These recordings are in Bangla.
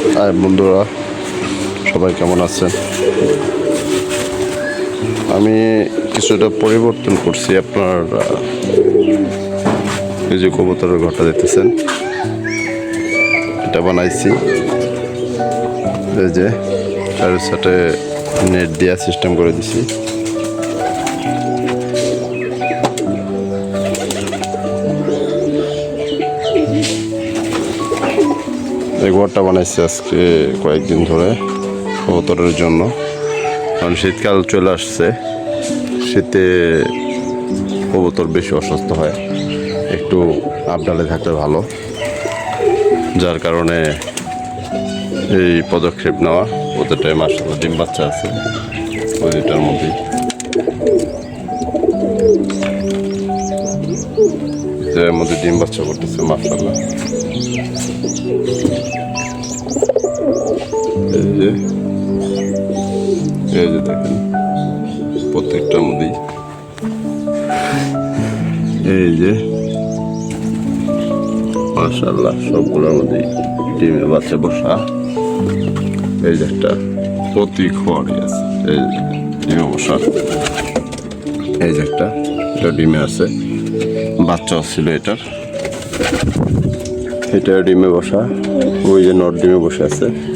হাই বন্ধুরা, সবাই কেমন আছেন? আমি কিছুটা পরিবর্তন করছি আপনার যে কবুতরের ঘরটা দেখতেছেন। এটা বানাইছি। এই যে চার সাথে নেট দেওয়া সিস্টেম করে দিছি। ঘরটা বানাইছি আজকে কয়েকদিন ধরে কবুতরের জন্য। কারণ শীতকাল চলে আসছে। শীতে কবুতর বেশি অসুস্থ হয়। একটু আপডালে থাকলে ভালো। যার কারণে এই পদক্ষেপ নেওয়া। ওদেরটাই মাসাল্লাহ ডিম বাচ্চা আছে ওই দুটার মধ্যেই। মধ্যে ডিম বাচ্চা করতেছে মাসাল্লাহ এই যে দেখেন প্রত্যেকটার মধ্যেই এই যে মাশাল্লাহ সবগুলোর মধ্যেই ডিমের বাচ্চা বসা। এই যে একটা প্রতি খড়ি আছে। এই ডিমে বসা। এই যে একটা, এটা ডিমে আছে। বাচ্চাও ছিল এটার। এটা ডিমে বসা। ওই যে নট ডিমে বসে আছে।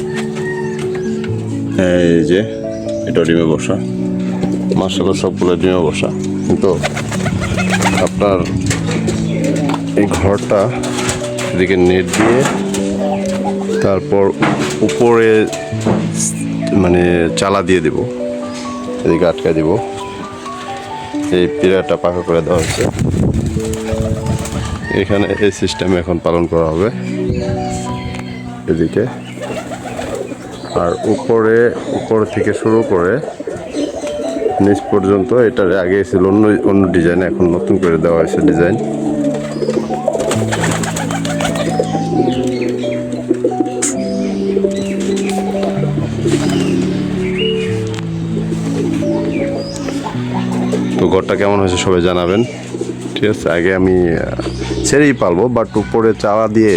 এই যে, এটা ডিমে বসা। মার্শাল্লাহ সবগুলো ডিমে বসা। কিন্তু আপনার এই ঘরটা এদিকে নেট দিয়ে, তারপর উপরে মানে চালা দিয়ে দেব। এদিকে আটকে দিব। এই পিলারটা পাকা করে দেওয়া হচ্ছে এখানে এই সিস্টেম এখন পালন করা হবে। এদিকে আর উপরে, উপর থেকে শুরু করে নিচ পর্যন্ত এটার আগে ছিল অন্য অন্য ডিজাইন, এখন নতুন করে দেওয়া হয়েছে ডিজাইন। তো ঘরটা কেমন হয়েছে সবাই জানাবেন। ঠিক আছে, আগে আমি ছেড়েই পালবো বাট উপরে চাওয়া দিয়ে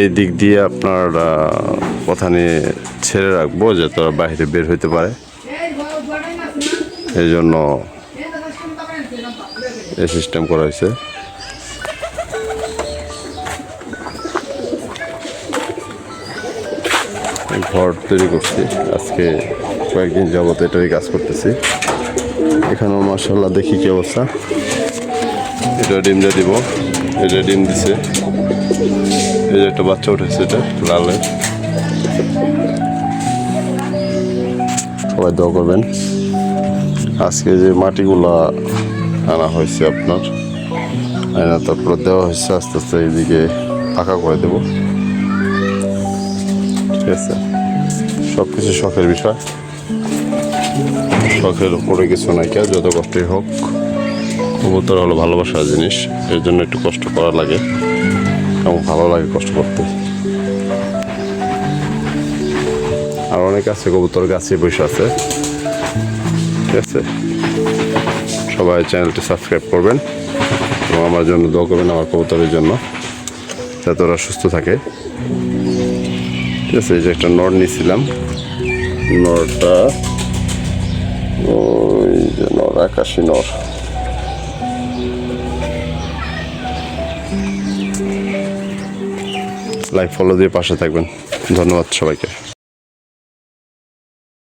এই দিক দিয়ে আপনার কথা নিয়ে ছেড়ে রাখব যে তোরা বাইরে বের হইতে পারে। এই জন্য এই সিস্টেম করা হয়েছে। ঘর তৈরি করছি। আজকে কয়েকদিন যাবত এটাই কাজ করতেছি। এখানেও মার্শাল্লাহ দেখি কি অবস্থা। এটা ডিমটা দিব। এটা ডিম দিছে। এই যে একটা বাচ্চা উঠেছে এটা লালের সবাই দোয়া করবেন। আজকে যে মাটিগুলা আনা হয়েছে আপনার, আয়না তারপর দেওয়া হয়েছে, আস্তে আস্তে এইদিকে পাকা করে দেব। ঠিক আছে? সব কিছু শখের বিষয়। শখের উপরে কিছু নাই, যত কষ্টই হোক। কবুতর হলো ভালোবাসার জিনিস, এর জন্য একটু কষ্ট করা লাগে এবং ভালো লাগে কষ্ট করতে। আর অনেক আছে কবুতর গাছে বসে আছে। ঠিক আছে? সবাই চ্যানেলটি সাবস্ক্রাইব করবেন এবং আমার জন্য দোয়া করবেন আমার কবুতরের জন্য, যাতে ওরা সুস্থ থাকে। ঠিক আছে? এই যে একটা নর নিয়েছিলাম নরটা, ওই যে নর, আকাশি নর। লাইক ফলো দিয়ে পাশে থাকবেন। ধন্যবাদ সবাইকে।